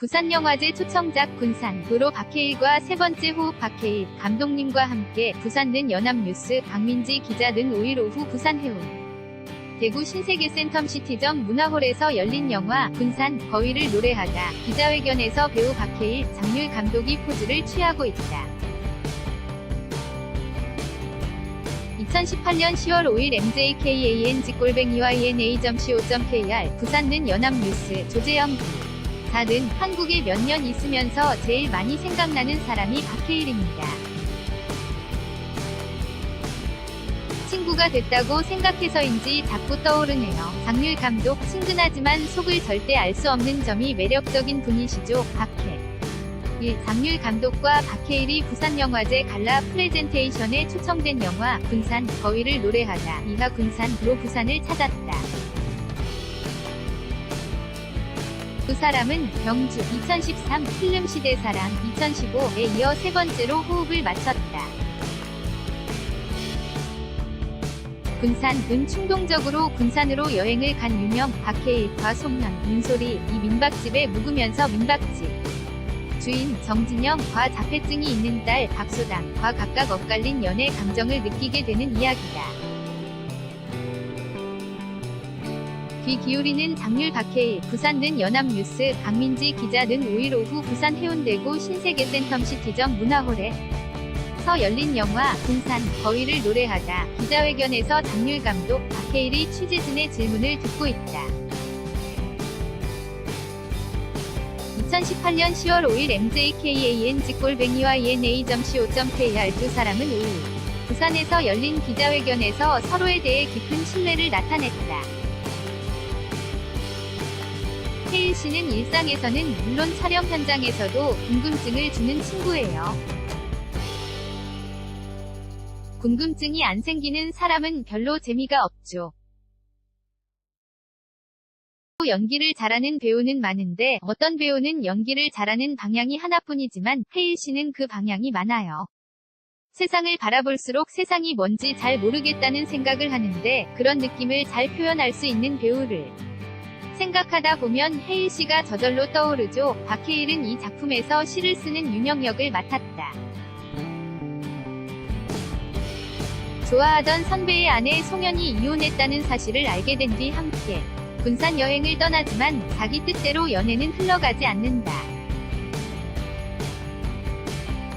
부산영화제 초청작 군산, 도로 박해일과 세 번째 호흡 박해일, 감독님과 함께 부산는 연합뉴스, 박민지 기자는 5일 오후 부산 해운. 대구 신세계센텀 시티점 문화홀에서 열린 영화 군산 거위를 노래하다 기자회견에서 배우 박해일, 장률 감독이 포즈를 취하고 있다. 2018년 10월 5일 MJKAN 직골뱅이와 ENA.co.kr 부산는 연합뉴스 조재영 기 4는 한국에 몇 년 있으면서 제일 많이 생각나는 사람이 박해일입니다. 친구가 됐다고 생각해서인지 자꾸 떠오르네요. 장률 감독 친근하지만 속을 절대 알 수 없는 점이 매력적인 분이시죠. 박해 1. 장률 감독과 박해일이 부산영화제 갈라 프레젠테이션에 초청된 영화 군산 거위를 노래하다 2화 군산로 부산을 찾았다. 두 사람은 경주 2013 필름 시대 사랑 2015에 이어 세 번째로 호흡을 맞췄다. 군산은 충동적으로 군산으로 여행을 간 유명 박해일과 송년, 윤소리 이 민박집에 묵으면서 민박집 주인 정진영과 자폐증이 있는 딸 박소담과 각각 엇갈린 연애 감정을 느끼게 되는 이야기다. 귀 기울이는 장률 박해일, 부산는 연합뉴스, 강민지 기자는 5일 오후 부산 해운대구 신세계센텀 시티점 문화홀에 서 열린 영화 군산 거위를 노래하다 기자회견에서 장률 감독 박해일이 취재진의 질문을 듣고 있다. 2018년 10월 5일 MJKAN 직골뱅이와 ENA.co.kr 두 사람은 5일 부산에서 열린 기자회견에서 서로에 대해 깊은 신뢰를 나타냈다. 혜일 씨는 일상에서는 물론 촬영 현장에서도 궁금증을 주는 친구예요. 궁금증이 안 생기는 사람은 별로 재미가 없죠. 연기를 잘하는 배우는 많은데 어떤 배우는 연기를 잘하는 방향이 하나뿐이지만 혜일 씨는 그 방향이 많아요. 세상을 바라볼수록 세상이 뭔지 잘 모르겠다는 생각을 하는데 그런 느낌을 잘 표현할 수 있는 배우를 생각하다 보면 혜일 씨가 저절로 떠오르죠. 박해일은 이 작품에서 시를 쓰는 유명 역을 맡았다. 좋아하던 선배의 아내 송현이 이혼했다는 사실을 알게 된 뒤 함께 군산 여행을 떠나지만 자기 뜻대로 연애는 흘러가지 않는다.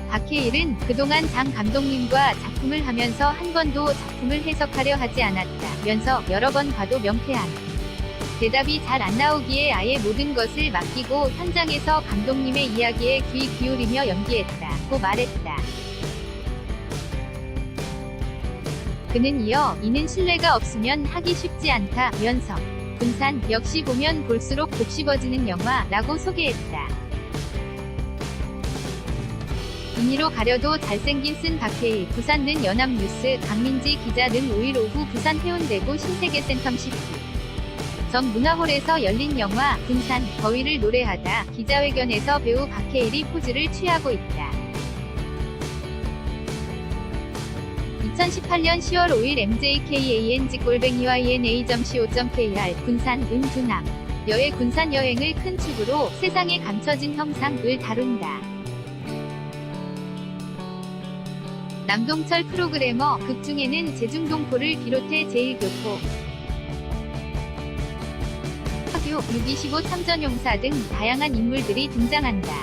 박해일은 그동안 장 감독님과 작품을 하면서 한 번도 작품을 해석하려 하지 않았다 면서 여러 번 봐도 명쾌한 대답이 잘 안 나오기에 아예 모든 것을 맡기고 현장에서 감독님의 이야기에 귀 기울이며 연기했다고 말했다. 그는 이어 이는 신뢰가 없으면 하기 쉽지 않다면서 군산 역시 보면 볼수록 곱씹어지는 영화라고 소개했다. 분위로 가려도 잘생긴 쓴 박해일, 부산는 연합뉴스, 강민지 기자 는 5일 오후 부산 해운대구 신세계센텀 시티. 전 문화홀에서 열린 영화 군산 거위를 노래하다 기자회견에서 배우 박해일이 포즈를 취하고 있다. 2018년 10월 5일 MJKAN 직골뱅이와 ENA.co.kr 군산 은두남 여의 군산 여행을 큰 축으로 세상에 감춰진 형상을 다룬다. 남동철 프로그래머 극 중에는 제중동포를 비롯해 제1교포 학교 625 참전용사 등 다양한 인물들이 등장한다.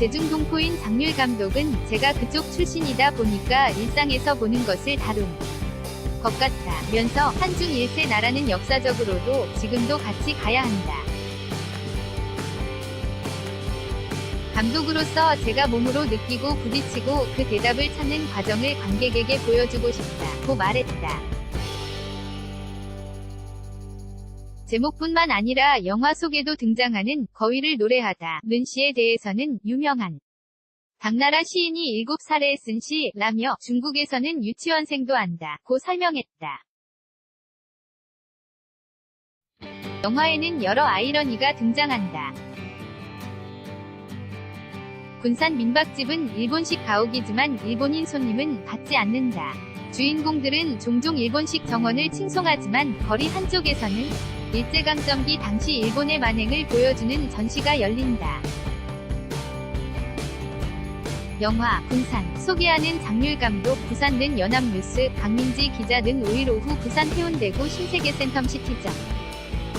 제중동포인 장률 감독은 제가 그쪽 출신이다 보니까 일상에서 보는 것을 다룬 것 같다면서 한중 일세 나라는 역사적으로도 지금도 같이 가야 한다. 감독으로서 제가 몸으로 느끼고 부딪히고 그 대답을 찾는 과정을 관객에게 보여주고 싶다고 말했다. 제목뿐만 아니라 영화 속에도 등장하는 거위를 노래하다 는 시에 대해서는 유명한 당나라 시인이 7살에 쓴 시라며 중국에서는 유치원생도 안다 고 설명했다. 영화에는 여러 아이러니가 등장한다. 군산 민박집은 일본식 가옥이지만 일본인 손님은 받지 않는다. 주인공들은 종종 일본식 정원을 칭송하지만 거리 한쪽에서는 일제강점기 당시 일본의 만행을 보여주는 전시가 열린다. 영화, 군산, 소개하는 장률 감독, 부산는 연합뉴스, 박민지 기자 등 5일 오후 부산 해운대구 신세계 센텀시티점.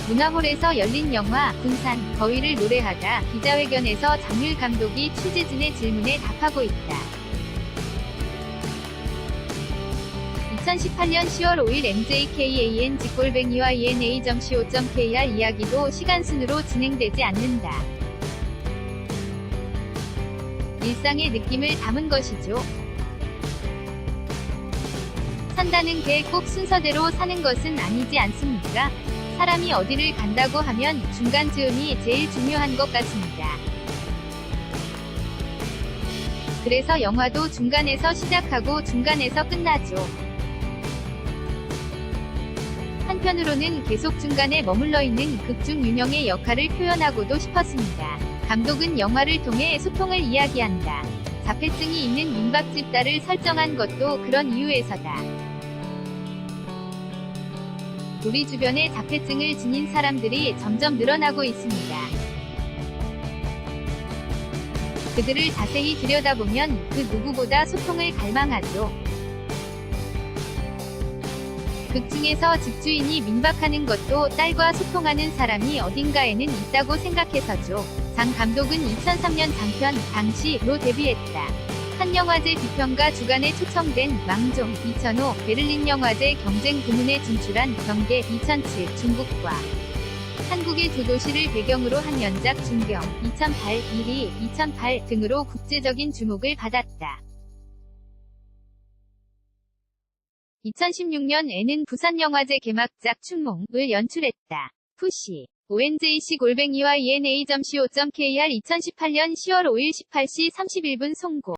문화홀에서 열린 영화, 군산, 거위를 노래하다 기자회견에서 장률 감독이 취재진의 질문에 답하고 있다. 2018년 10월 5일 MJKAN 직골뱅이와 ENA.co.kr 이야기도 시간순으로 진행되지 않는다. 일상의 느낌을 담은 것이죠. 산다는 게 꼭 순서대로 사는 것은 아니지 않습니까? 사람이 어디를 간다고 하면 중간 즈음이 제일 중요한 것 같습니다. 그래서 영화도 중간에서 시작하고 중간에서 끝나죠. 한편으로는 계속 중간에 머물러 있는 극중 윤영의 역할을 표현하고도 싶었습니다. 감독은 영화를 통해 소통을 이야기한다. 자폐증이 있는 민박집 딸을 설정한 것도 그런 이유에서다. 우리 주변에 자폐증을 지닌 사람들이 점점 늘어나고 있습니다. 그들을 자세히 들여다보면 그 누구보다 소통을 갈망하죠. 극 중에서 집주인이 민박하는 것도 딸과 소통하는 사람이 어딘가에는 있다고 생각해서죠. 장 감독은 2003년 장편 당시로 데뷔했다. 한영화제 비평가 주간에 초청된 망종 2005 베를린 영화제 경쟁 부문에 진출한 경계 2007 중국과 한국의 두 도시를 배경으로 한 연작 중경 2008 1위 2008 등으로 국제적인 주목을 받았다. 2016년에는 부산영화제 개막작 춘몽을 연출했다. 푸시 ONJC 골뱅이와 ENA.co.kr 2018년 10월 5일 18시 31분 송고